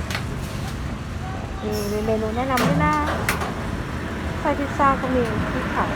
กเจ็ดมีเมนูแนะนำด้วยนะไส้พิซซ่าก็มีที่ขาย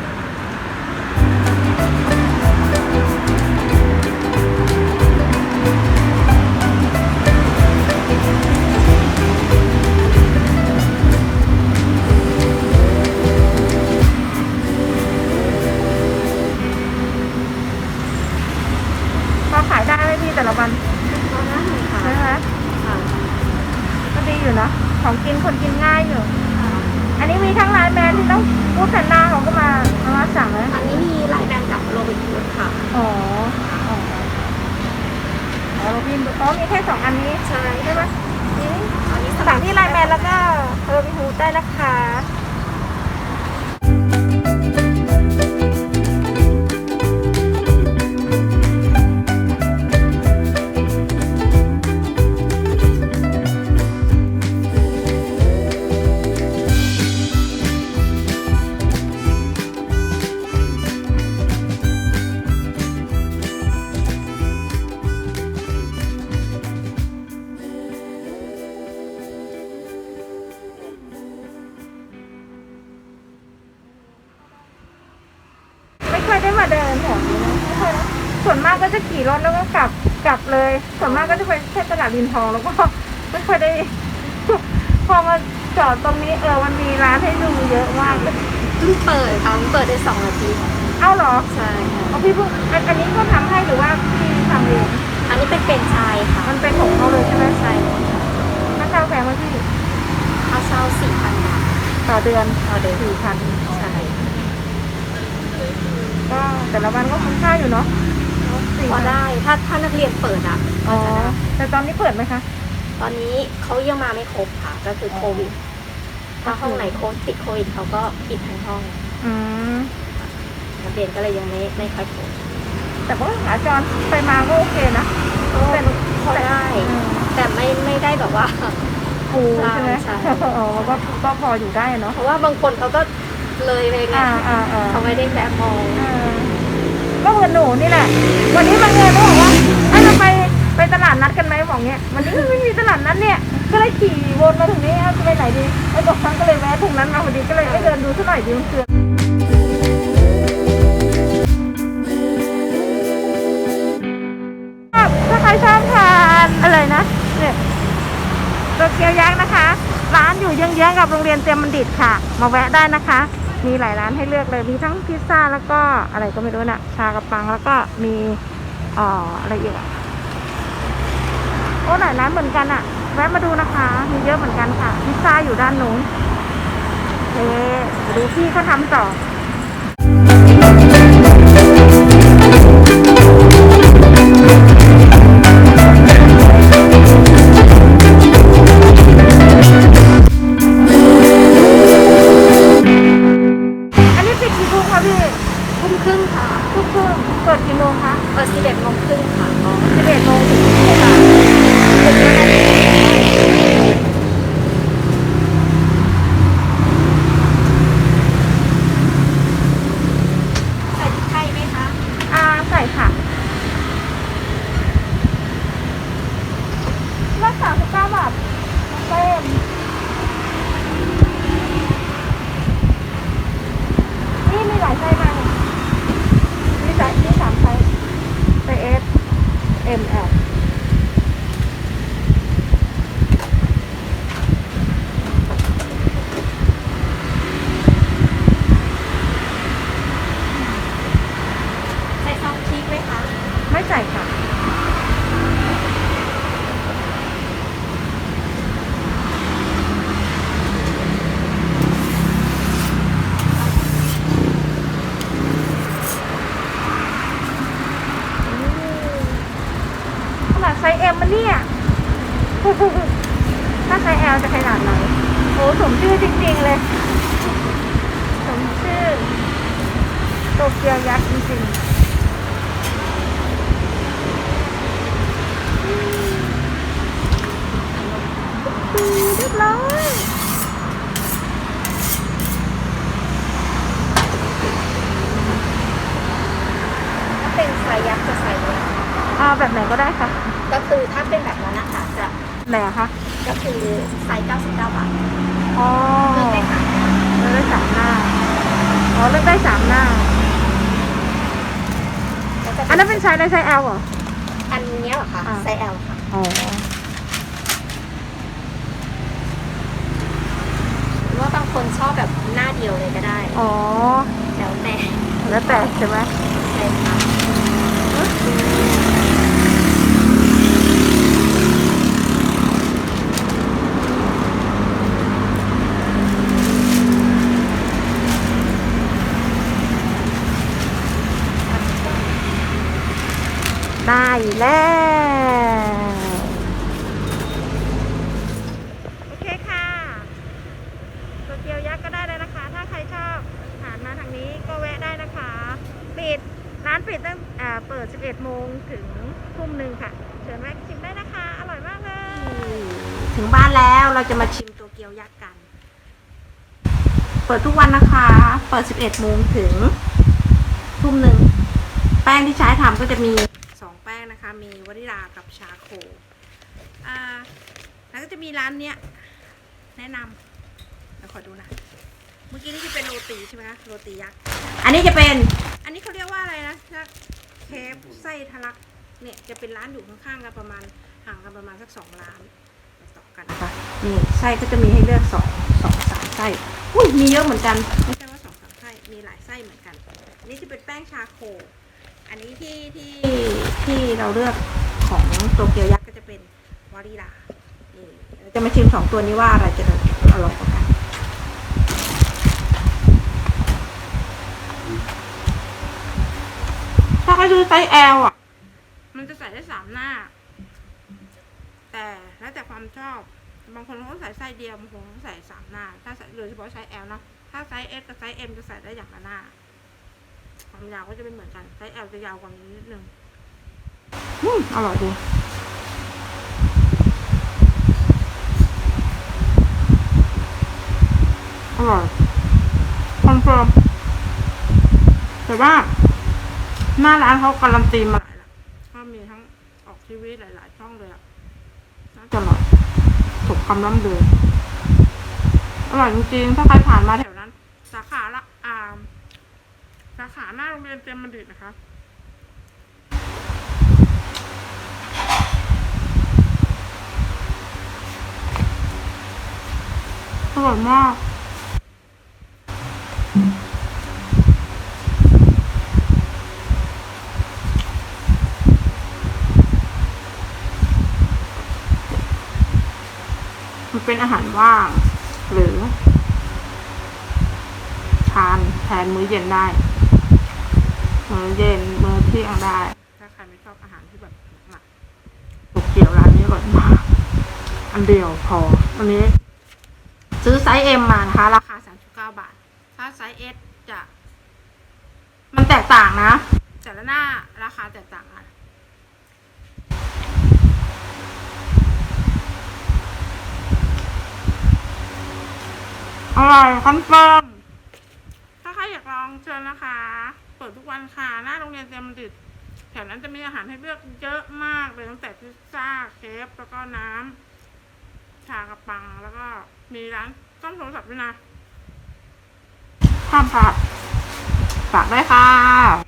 ไม่ค่อยได้มาเดินแถวนี้นะไม่ค่อยนะส่วนมากก็จะขี่รถแล้วก็กลับกลับเลย ส่วนมากก็จะไปแค่ตลาดรินทองแล้วก็ไม่ค่อยได้ พอมาจอดตรงนี้เออมันมีร้านให้ดูเยอะมากเพิ่งเปิดค่ะเพิ่งเปิดได้สองนาทีเอ้าเหรอใช่ค่ะเอาพี่เพิ่งอันอันนี้ก็ทำให้หรือว่าพี่ทำเองอันนี้เป็นเป็นชายค่ะมันเป็นของเขาเลยใช่ไหมใช่ค่ะค่าเช่าแพงไหมพี่ค่าเช่าสี่พันบาทต่อเดือนต่อเดือนสี่พัน ใช่ ก็ แต่ละวันก็คุ้มค่าอยู่เนาะสี่พอพันได้ ถ้าถ้านักเรียนเปิดอะอ๋อแต่ตอนนี้เปิดไหมคะ ตอนนี้เขายังมาไม่ครบค่ะ ก็คือโควิด ถ้าห้องไหนโควิดติดโควิดเขาก็ปิดทั้งห้อง อืมนักเรียนก็เลยยังไม่ไม่ค่อยครบแต่ว่าขาจรไปมาก็โอเคนะก็พอได้อืมแต่ไม่ไม่ได้แบบว่าปูใช่ไหมใช่อ๋อก็ก็พออยู่ได้เนาะ เพราะว่าบางคนเขาก็เลยไปไงอ่าอ่าอ่าเขาไม่ได้แบบมองเออ ก็เหมือนหนูนี่แหละ วันนี้บาเอิญก็บอกว่าไอ้เราไปไปตลาดนัดกันไหมบอกเนี้ยวันนี้ไม่มีตลาดนัดเนี่ย ก็เลยขี่วนมาถึงนี้เอาไปไหนดีไอ้บอกครั้งก็เลยแวะตรงนั้นมาพอดีก็เลยไอ้เดินดูสักหน่อยดีมันคือถ้าใครชอบทานอะไรนะเนี่ยโตเกียวยักษ์นะคะ ร้านอยู่เยื้องๆกับโรงเรียนเตรียมบัณฑิตค่ะ มาแวะได้นะคะ มีหลายร้านให้เลือกเลยมีทั้งพิซซ่าแล้วก็อะไรก็ไม่รู้นะชากระปังแล้วก็มีอ่ออะไรอีกอะโอ้หลายร้านเหมือนกันอะแวะมาดูนะคะ มีเยอะเหมือนกันค่ะ พิซซ่าอยู่ด้านนู้นเฮ้ดูพี่เขาทำต่อ งคะเปิด11โมงครึ่งค่ะอ๋อ11โมงถึงเท่าไหร่ถึงเท่าไหร่ใส่ไทยไหมคะอ่าใส่ค่ะรักษาสุขภาพแบบเต็ม ถ้าใไซแอลจะขนาดไหนโอ้สมชื่อจริงๆเลย สมชื่อโตเกียวยักษ์จริงๆเรียบร้อยถ้าเป็นไซยักษ์จะใส่เลยอ่าแบบไหนก็ได้ค่ะ ก็คือถ้าเป็นแบบนั้นนะคะจะ ไหนอะคะก็คือไซส์99 บาทอ๋อเลือกได้ค่ะเลือกได้สามหน้าอ๋อเลือกได้สามหน้า แล้วจะอันนั้นเป็นไซส์ในไซส์ L เหรอ อันเนี้ยเหรอคะอ่า ไซส์ L ค่ะ อ๋อหรือว่าบางคนชอบแบบหน้าเดียวเลยก็ได้ อ๋อแล้วแต่แล้วแต่ใช่ไหมใช่ค่ะ ได้แล้ว โอเคค่ะโตเกียวยักษ์ก็ได้เลยนะคะ ถ้าใครชอบผ่านมาทางนี้ก็แวะได้นะคะ ปิดร้านปิดตั้งอ่าเปิด 11 โมงถึงทุ่มหนึ่งค่ะ เชิญแวะชิมได้นะคะ อร่อยมากเลย ถึงบ้านแล้วเราจะมาชิมโตเกียวยักษ์กัน เปิดทุกวันนะคะ เปิด 11 โมงถึงทุ่มหนึ่ง แป้งที่ใช้ทำก็จะมี มีวานิลากับชาโคอ่าแล้วก็จะมีร้านเนี้ยแนะนำเดี๋ยวขอดูนะ เมื่อกี้นี่จะเป็นโรตีใช่ไหมคะโรตียักษ์ อันนี้จะเป็น อันนี้เขาเรียกว่าอะไรนะเคฟไส้ทะลัก เนี่ยจะเป็นร้านอยู่ข้างๆกันประมาณห่างกันประมาณสักสองร้านต่อกันนะคะนี่ไส้ก็จะมีให้เลือกสองสองสามไส้ อุ้ยมีเยอะเหมือนกัน ไม่ใช่ว่าสองสามไส้ มีหลายไส้เหมือนกัน อันนี้จะเป็นแป้งชาโค อันนี้ที่ที่ที่เราเลือกของโตเกียวยักษ์ก็จะเป็นวาริลานี่เราจะมาชิมสองตัวนี้ว่าอะไรจะอร่อยกว่ากันถ้าเขาซื้อไซส์ L อะ มันจะใส่ได้สามหน้า แต่แล้วแต่ความชอบ บางคนเขาใส่ไซส้เดียวบางคนเขาใส่สามหน้า ถ้าใส่โดยเฉพาะไซส์ L นะถ้าไซส์ S กับไซส์ M จะใส่ได้อย่างละหน้า ความยาวก็จะไม่เหมือนกันไซส์ L จะยาวกว่านี้นิดนึงอืมอร่อยดีอร่อยคอนเฟิร์มแต่ว่า หน้าร้านเขาการันตีมาหลายละก็มีทั้งออกทีวีหลาย ๆ ช่องเลยอะน่าจะอร่อยสมคำล่ำลืออร่อยจริงๆ ถ้าใครผ่านมาแถวนั้นสาขาละอ่า สาขาหน้าโรงเรียนเตรียมบัณฑิตนะคะอร่อยมากมันเป็นอาหารว่าง หรือ ทานแทนมื้อเย็นได้ มื้อเย็นมื้อเที่ยงได้ ถ้าใครไม่ชอบอาหารที่แบบหนักๆตกเกี่ยวร้านนี้อร่อยมาก อันเดียวพออันนี้ ซื้อไซส์ M มมานะคะ ราคา39บาท ถ้าไซส์ S จะ มันแตกต่างนะ แต่ละหน้าราคาแตกต่างกันอร่อยคอนเฟิร์มถ้าใครอยากลองเชิญนะคะ ปิดทุกวันค่ะ หน้าโรงเรียนเตรียมบัณฑิตแถวนั้นจะมีอาหารให้เลือกเยอะมากเลยตั้งแต่พิซซ่าเคฟแล้วก็น้ำชากระปังแล้วก็มีร้านต้มโทรศัพท์ด้วยนะห้ามพลาดฝากได้ค่ะ